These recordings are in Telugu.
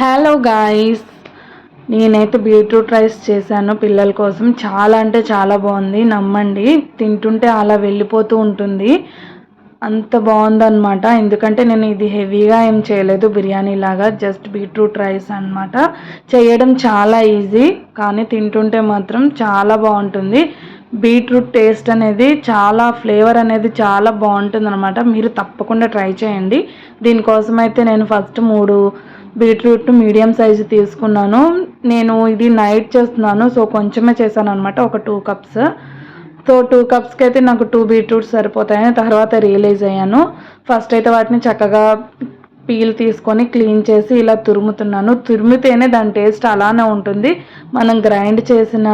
హలో గాయస్ నేనైతే బీట్రూట్ రైస్ చేశాను పిల్లల కోసం. చాలా అంటే చాలా బాగుంది. నమ్మండి. తింటుంటే అలా వెళ్ళిపోతూ ఉంటుంది. అంత బాగుందన్నమాట. ఎందుకంటే నేను ఇది హెవీగా ఏం చేయలేదు. బిర్యానీ లాగా జస్ట్ బీట్రూట్ రైస్ అనమాట చేయడం చాలా ఈజీ కానీ తింటుంటే మాత్రం చాలా బాగుంటుంది. బీట్రూట్ టేస్ట్ అనేది చాలా ఫ్లేవర్ అనేది చాలా బాగుంటుంది అనమాట మీరు తప్పకుండా ట్రై చేయండి. దీనికోసం అయితే నేను ఫస్ట్ మూడు బీట్రూట్ మీడియం సైజు తీసుకున్నాను. నేను ఇది నైట్ చేస్తున్నాను సో కొంచెమే చేశాను అనమాట ఒక టూ కప్స్. సో టూ కప్స్కి అయితే నాకు టూ బీట్రూట్స్ సరిపోతాయని తర్వాత రియలైజ్ అయ్యాను. ఫస్ట్ అయితే వాటిని చక్కగా పీల్ తీసుకొని క్లీన్ చేసి ఇలా తురుముతున్నాను. తురిమితేనే దాని టేస్ట్ అలానే ఉంటుంది. మనం గ్రైండ్ చేసిన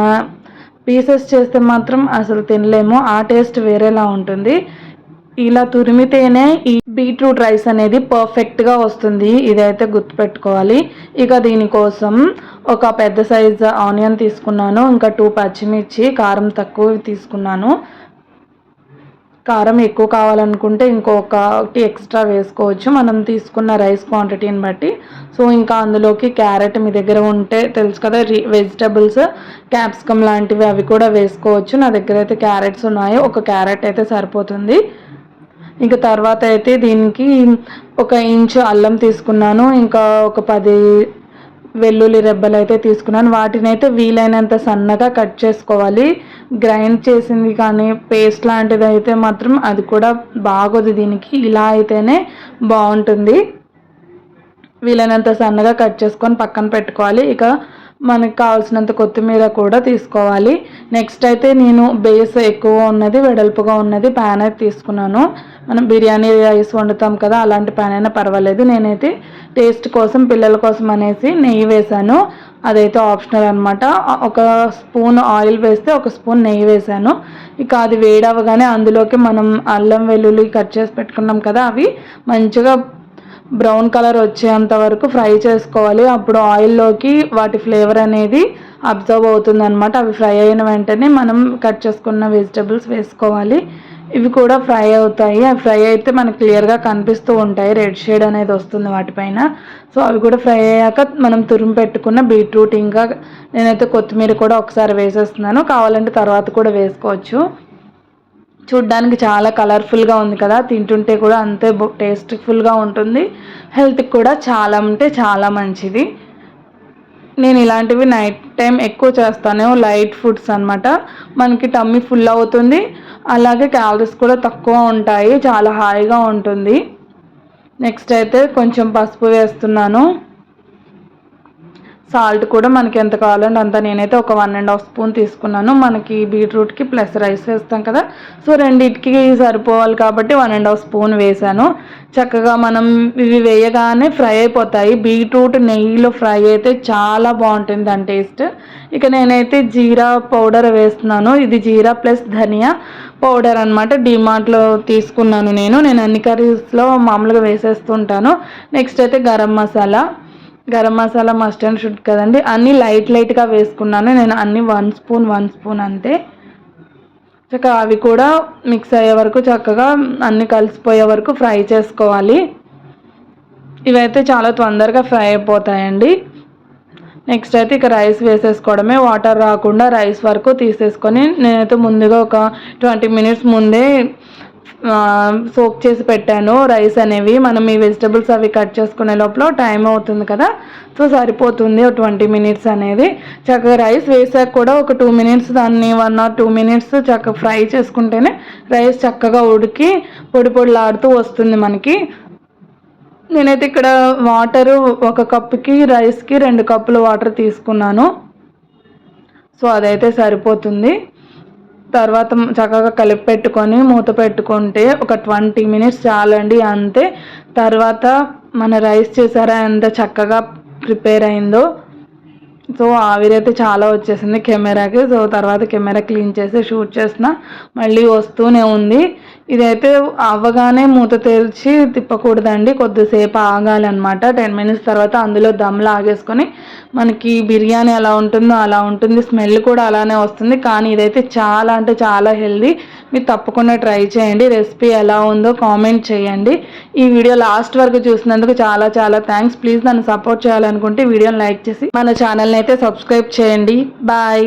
పీసెస్ చేస్తే మాత్రం అసలు తినలేము. ఆ టేస్ట్ వేరేలా ఉంటుంది. ఇలా తురిమితేనే ఈ బీట్రూట్ రైస్ అనేది పర్ఫెక్ట్గా వస్తుంది. ఇదైతే గుర్తుపెట్టుకోవాలి. ఇక దీనికోసం ఒక పెద్ద సైజ్ ఆనియన్ తీసుకున్నాను. ఇంకా టూ పచ్చిమిర్చి కారం తక్కువ తీసుకున్నాను. కారం ఎక్కువ కావాలనుకుంటే ఇంకొకటి ఎక్స్ట్రా వేసుకోవచ్చు. మనం తీసుకున్న రైస్ క్వాంటిటీని బట్టి. సో ఇంకా అందులోకి క్యారెట్ మీ దగ్గర ఉంటే తెలుసు కదా వెజిటబుల్స్ క్యాప్సికమ్ లాంటివి అవి కూడా వేసుకోవచ్చు. నా దగ్గర అయితే క్యారెట్స్ ఉన్నాయి. ఒక క్యారెట్ అయితే సరిపోతుంది. ఇంకా తర్వాత అయితే దీనికి ఒక ఇంచు అల్లం తీసుకున్నాను ఇంకా ఒక పది వెల్లుల్లి రెబ్బలు అయితే తీసుకున్నాను. వాటిని అయితే వీలైనంత సన్నగా కట్ చేసుకోవాలి. గ్రైండ్ చేసింది కానీ పేస్ట్ లాంటిది అయితే మాత్రం అది కూడా బాగోదు దీనికి. ఇలా అయితేనే బాగుంటుంది. వీలైనంత సన్నగా కట్ చేసుకొని పక్కన పెట్టుకోవాలి. ఇక మనకు కావాల్సినంత కొత్తిమీర కూడా తీసుకోవాలి. నెక్స్ట్ అయితే నేను బేస్ ఎక్కువ ఉన్నది వెడల్పుగా ఉన్నది ప్యాన్ అయితే తీసుకున్నాను. మనం బిర్యానీ రైస్ వండుతాం కదా అలాంటి ప్యాన్ అయినా పర్వాలేదు. నేనైతే టేస్ట్ కోసం పిల్లల కోసం అనేసి నెయ్యి వేశాను. అదైతే ఆప్షనల్ అనమాట ఒక స్పూన్ ఆయిల్ వేస్తే ఒక స్పూన్ నెయ్యి వేసాను ఇక అది వేడవగానే అందులోకి మనం అల్లం వెల్లుల్లి కట్ చేసి పెట్టుకున్నాం కదా అవి మంచిగా బ్రౌన్ కలర్ వచ్చేంత వరకు ఫ్రై చేసుకోవాలి. అప్పుడు ఆయిల్లోకి వాటి ఫ్లేవర్ అనేది అబ్జర్వ్ అవుతుందన్నమాట. అవి ఫ్రై అయిన వెంటనే మనం కట్ చేసుకున్న వెజిటబుల్స్ వేసుకోవాలి. ఇవి కూడా ఫ్రై అవుతాయి. అవి ఫ్రై అయితే మనకు క్లియర్గా కనిపిస్తూ ఉంటాయి. రెడ్ షేడ్ అనేది వస్తుంది వాటిపైన సో అవి కూడా ఫ్రై అయ్యాక మనం తురుము పెట్టుకున్న బీట్రూట్ ఇంకా నేనైతే కొత్తిమీర కూడా ఒకసారి వేసేస్తున్నాను. కావాలంటే తర్వాత కూడా వేసుకోవచ్చు. చూడ్డానికి చాలా కలర్ఫుల్గా ఉంది కదా. తింటుంటే కూడా అంతే టేస్ట్ఫుల్గా ఉంటుంది. హెల్త్కి కూడా చాలా అంటే చాలా మంచిది. నేను ఇలాంటివి నైట్ టైం ఎక్కువ చేస్తాను లైట్ ఫుడ్స్ అనమాట మనకి టమ్మీ ఫుల్ అవుతుంది. అలాగే క్యాలరీస్ కూడా తక్కువ ఉంటాయి చాలా హాయిగా ఉంటుంది. నెక్స్ట్ అయితే కొంచెం పసుపు వేస్తున్నాను. సాల్ట్ కూడా మనకి ఎంత కావాలంటే అంత నేనైతే ఒక వన్ అండ్ హాఫ్ స్పూన్ తీసుకున్నాను. మనకి బీట్రూట్కి ప్లస్ రైస్ వేస్తాం కదా. సో రెండింటికి సరిపోవాలి కాబట్టి వన్ అండ్ హాఫ్ స్పూన్ వేసాను చక్కగా మనం ఇవి వేయగానే ఫ్రై అయిపోతాయి. బీట్రూట్ నెయ్యిలో ఫ్రై అయితే చాలా బాగుంటుంది దాని టేస్ట్. ఇక నేనైతే జీరా పౌడర్ వేస్తున్నాను. ఇది జీరా ప్లస్ ధనియా పౌడర్ అనమాట డిమార్ట్లో తీసుకున్నాను నేను. నేను అన్ని కర్రీస్లో మామూలుగా వేసేస్తుంటాను. నెక్స్ట్ అయితే garam masala. Garam masala must and should కదండి. అన్నీ లైట్ లైట్గా వేసుకున్నాను. నేను అన్ని వన్ స్పూన్ వన్ స్పూన్ అంతే. చక్కగా అవి కూడా మిక్స్ అయ్యే వరకు చక్కగా అన్నీ కలిసిపోయే వరకు ఫ్రై చేసుకోవాలి. ఇవైతే చాలా తొందరగా ఫ్రై అయిపోతాయండి. నెక్స్ట్ అయితే ఇక రైస్ వేసేసుకోవడమే. వాటర్ రాకుండా రైస్ వరకు తీసేసుకొని నేనైతే ముందుగా ఒక ట్వంటీ మినిట్స్ ముందే సోక్ చేసి పెట్టాను. రైస్ అనేవి మనం ఈ వెజిటబుల్స్ అవి కట్ చేసుకునే లోపల టైం అవుతుంది కదా. సో సరిపోతుంది ఒక ట్వంటీ మినిట్స్ అనేది. చక్కగా రైస్ వేసాక కూడా ఒక టూ మినిట్స్ దాన్ని వన్ ఆర్ టూ మినిట్స్ చక్కగా ఫ్రై చేసుకుంటేనే రైస్ చక్కగా ఉడికి పొడి పొడిలాడుతూ వస్తుంది మనకి. నేనైతే ఇక్కడ వాటరు ఒక కప్పుకి రైస్కి రెండు కప్పులు వాటర్ తీసుకున్నాను. సో అదైతే సరిపోతుంది. తర్వాత చక్కగా కలిపి పెట్టుకొని మూత పెట్టుకుంటే ఒక ట్వంటీ మినిట్స్ చాలండి అంతే. తర్వాత మన రైస్ చేసారా ఎంత చక్కగా ప్రిపేర్ అయిందో. సో ఆవిరైతే చాలా వచ్చేసింది కెమెరాకి. సో తర్వాత కెమెరా క్లీన్ చేసి షూట్ చేసిన. మళ్ళీ వస్తూనే ఉంది. ఇదైతే అవ్వగానే మూత తెరిచి తిప్పకూడదండి కొద్దిసేపు ఆగాలన్నమాట. టెన్ మినిట్స్ తర్వాత అందులో దమ్ లాగేసుకొని మనకి బిర్యానీ ఎలా ఉంటుందో అలా ఉంటుంది స్మెల్ కూడా అలానే వస్తుంది. కానీ ఇదైతే చాలా అంటే చాలా హెల్దీ. మీరు తప్పకుండా ట్రై చేయండి రెసిపీ ఎలా ఉందో కామెంట్ చేయండి. ఈ వీడియో లాస్ట్ వరకు చూసినందుకు చాలా చాలా థ్యాంక్స్. ప్లీజ్ నన్ను సపోర్ట్ చేయాలనుకుంటే వీడియోని లైక్ చేసి మన ఛానల్ని అయితే సబ్స్క్రైబ్ చేయండి. బాయ్.